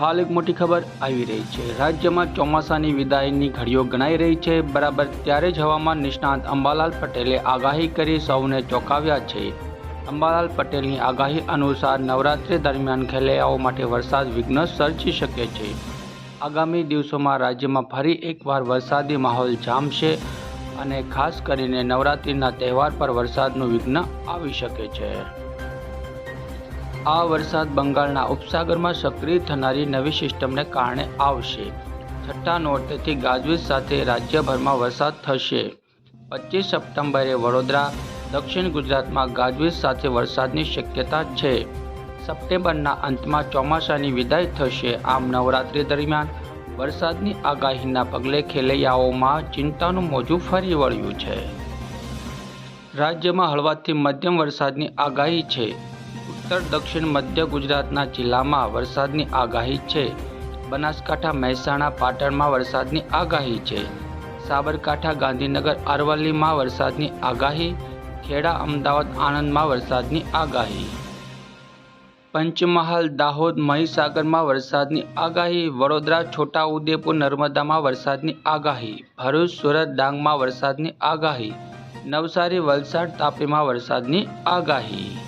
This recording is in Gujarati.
હાલ એક મોટી ખબર આવી રહી છે. રાજ્યમાં ચોમાસાની વિદાયની ઘડીઓ ગણાઈ રહી છે. બરાબર ત્યારે જ હવામાન નિષ્ણાત અંબાલાલ પટેલે આગાહી કરી સૌને ચોંકાવ્યા છે. અંબાલાલ પટેલની આગાહી અનુસાર નવરાત્રિ દરમિયાન ખેલૈયાઓ માટે વરસાદ વિઘ્ન સર્જી શકે છે. આગામી દિવસોમાં રાજ્યમાં ફરી એકવાર વરસાદી માહોલ જામશે અને ખાસ કરીને નવરાત્રિના તહેવાર પર વરસાદનું વિઘ્ન આવી શકે છે. આ વરસાદ બંગાળના ઉપસાગરમાં સક્રિય થનારી નવી સિસ્ટમને કારણે આવશે. છઠ્ઠા નોરતેથી ગાજવીજ સાથે રાજ્યભરમાં વરસાદ થશે. પચીસ સપ્ટેમ્બરે વડોદરા, દક્ષિણ ગુજરાતમાં ગાજવીજ સાથે વરસાદની શક્યતા છે. સપ્ટેમ્બરના અંતમાં ચોમાસાની વિદાય થશે. આમ નવરાત્રિ દરમિયાન વરસાદની આગાહીના પગલે ખેલૈયાઓમાં ચિંતાનું મોજું ફરી વળ્યું છે. રાજ્યમાં હળવાથી મધ્યમ વરસાદની આગાહી છે. ઉત્તર, દક્ષિણ, મધ્ય ગુજરાતના જિલ્લામાં વરસાદની આગાહી છે. બનાસકાંઠા, મહેસાણા, પાટણમાં વરસાદની આગાહી છે. સાબરકાંઠા, ગાંધીનગર, અરવલ્લીમાં વરસાદની આગાહી. ખેડા, અમદાવાદ, આણંદમાં વરસાદની આગાહી. પંચમહાલ, દાહોદ, મહીસાગરમાં વરસાદની આગાહી. વડોદરા, છોટાઉદેપુર, નર્મદામાં વરસાદની આગાહી. ભરૂચ, સુરત, ડાંગમાં વરસાદની આગાહી. નવસારી, વલસાડ તાપીમાં વરસાદની આગાહી.